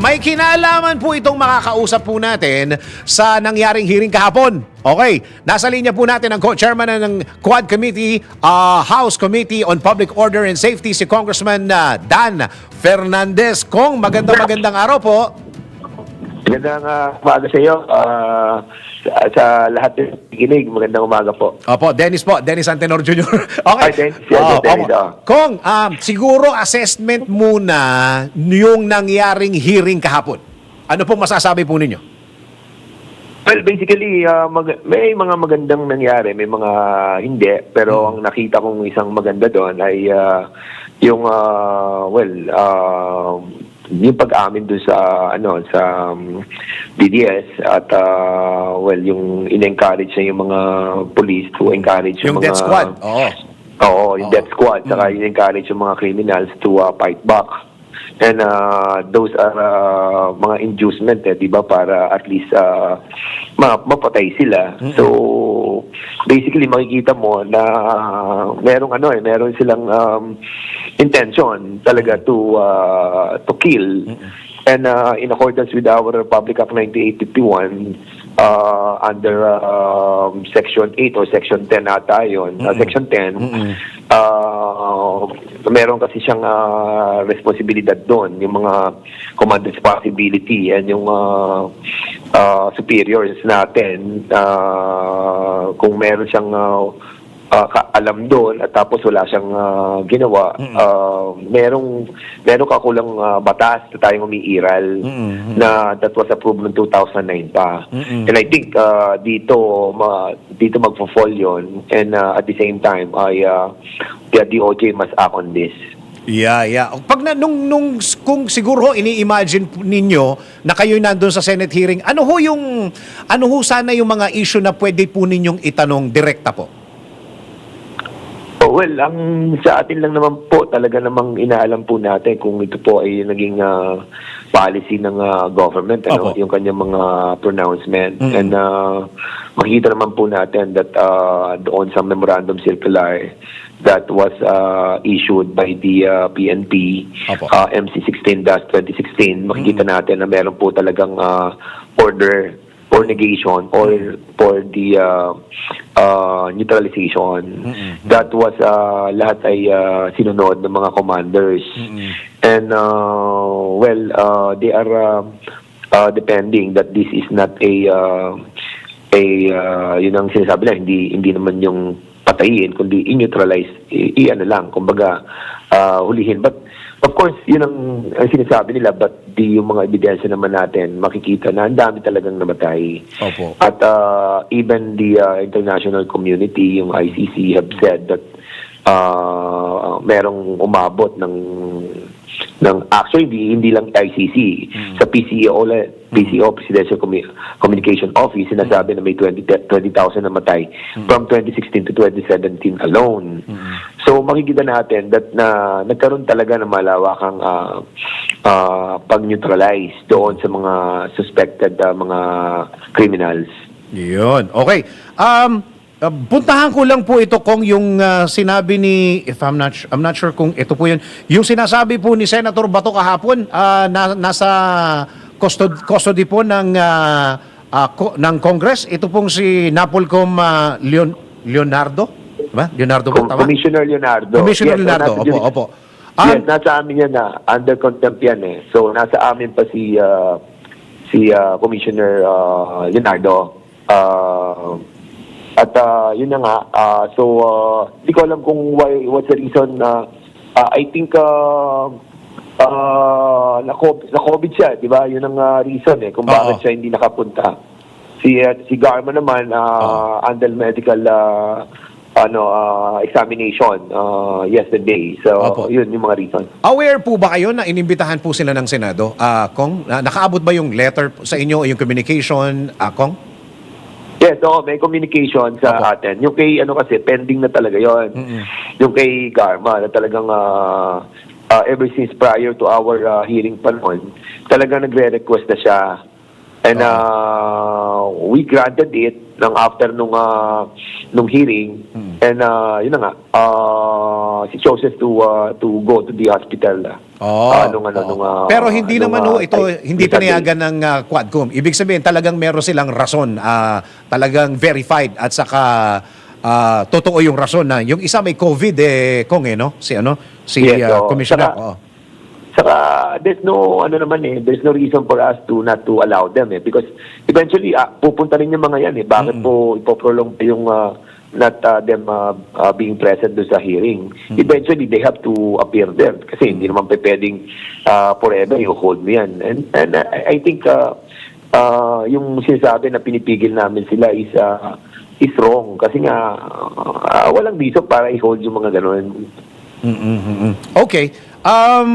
may kinalaman po itong makakausap po natin sa nangyaring hearing kahapon. Okay, nasa linya po natin ang co-chairman ng Quad Committee, ah, House Committee on Public Order and Safety, si Congressman ah, Dan Fernandez. Kong, magandang magandang araw po. Magandang uh, umaga sa iyo. Ah, sa, lahat ng kinig, magandang umaga po. Opo, Dennis po, Dennis Antenor Jr. okay. Ay, Dennis, yes, Oo, Dennis, opo. oo. Kong, um, siguro assessment muna yung nangyaring hearing kahapon. Ano pong masasabi po ninyo? Well, basically, ah, mag- may mga magandang nangyari, may mga hindi. Pero ang nakita kong isang maganda doon ay ah, yung, ah, well, ah, yung pag-amin doon sa ano sa um, BDS at ah, well yung in-encourage niya yung mga police to encourage Yung mga death squad. Oo. Oo, yung Oo. death squad. Saka in-encourage yung mga criminals to uh, fight back. And uh, those are uh, mga inducement, eh, di ba, para at least uh, ma- mapatay sila. So, basically, makikita mo na merong ano eh, meron silang um, intention talaga to uh, to kill. And uh, in accordance with our Republic Act 9851, uh, under um, Section 8 or Section 10 ata yun, uh, Section 10, uh, meron kasi siyang uh, responsibilidad doon, yung mga command responsibility and yung uh, uh, superiors natin, uh, kung meron siyang uh, uh, ka- alam doon at tapos wala siyang uh, ginawa, uh, merong merong kakulang uh, batas na tayong umiiral Mm-mm. na that was approved noong 2009 pa. Mm-mm. And I think uh, dito ma, dito magfo-fall yon and uh, at the same time ay uh, the DOJ must act on this. Yeah, yeah. Pag na, nung, nung, kung siguro ini-imagine ninyo na kayo nandun sa Senate hearing, ano ho yung, ano ho sana yung mga issue na pwede po ninyong itanong direkta po? Well, ang sa atin lang naman po, talaga namang inaalam po natin kung ito po ay naging ah, policy ng ah, government, ano, Opo. yung kanyang mga pronouncement. Mm. And uh, makikita naman po natin that uh, doon sa memorandum circular that was uh, issued by the uh, PNP, Opo. uh, MC16-2016, makikita natin na meron po talagang uh, order or negation or for the uh, uh, neutralization. That was uh, lahat ay uh, sinunod ng mga commanders. And uh, well, uh, they are uh, uh, depending that this is not a uh, a uh, yun ang sinasabi na hindi hindi naman yung patayin kundi i-neutralize i, i- ano lang kumbaga uh, hulihin but of course yun ang, ang sinasabi nila but di yung mga ebidensya naman natin makikita na ang dami talagang namatay. Opo. at uh, even the uh, international community yung ICC have said that uh, merong umabot ng ng actually hindi hindi lang ICC sa PCO ulit PCO Presidential Commu- Communication Office sinasabi na may 20 20,000 namatay from 2016 to 2017 alone. So makikita natin that na nagkaroon talaga ng malawakang uh, uh, pag-neutralize doon sa mga suspected uh, mga criminals. Yun. Okay. Um, uh, puntahan ko lang po ito kung yung uh, sinabi ni if I'm not I'm not sure kung ito po yun. Yung sinasabi po ni Senator Bato kahapon uh, na, nasa custody, custody po ng uh, uh, ko- ng Congress. Ito pong si Napolcom uh, Leon, Leonardo, ba? Leonardo ba Com- tama? Commissioner Leonardo. Commissioner Yes, Leonardo. nasa Opo, opo. yes, Um, nasa amin yan na. Under contempt yan eh. So, nasa amin pa si uh, si uh, Commissioner uh, Leonardo. Uh, at uh, yun na nga. Uh, so, uh, hindi ko alam kung why, what's the reason na uh, I think uh, uh, na, na COVID siya, di ba? Yun ang uh, reason eh, kung bakit Oo. siya hindi nakapunta. Si uh, si Garma naman uh, under medical uh, ano uh, examination uh, yesterday. So Opo. yun yung mga reason. Aware po ba kayo na inimbitahan po sila ng Senado? Ah, Kong, na- nakaabot ba yung letter sa inyo, yung communication, ah, Kong? Yes, oo, may communication sa Opo. atin. Yung kay ano kasi pending na talaga 'yon. Mm-mm. Yung kay Garma na talagang uh, uh, ever since prior to our uh, hearing pa noon, talagang nagre-request na siya And uh, we granted it nang after nung uh, nung hearing and uh, yun na nga uh, si Joseph to uh, to go to the hospital uh, Oh, ah, nung ano oo. nung uh, Pero hindi nung, naman uh, ho, ito ay- hindi Saturday. pinayagan ng uh, Quadcom. Ibig sabihin talagang meron silang rason, ah, talagang verified at saka ah, totoo yung rason na yung isa may COVID eh kung eh no si ano si Yes, ah, oo. commissioner. Saka- oo. Saka there's no ano naman eh, there's no reason for us to not to allow them eh because eventually ah, pupunta rin yung mga yan eh. Bakit po ipoprolong pa yung ah, not ah, them ah, ah, being present doon sa hearing. Eventually they have to appear there kasi hindi naman pwedeng ah, forever you hold me yan. And and ah, I, think ah, ah, yung sinasabi na pinipigil namin sila is ah, is wrong kasi nga ah, walang reason para i-hold yung mga ganun. Mm, mm, mm, mm. Okay. Um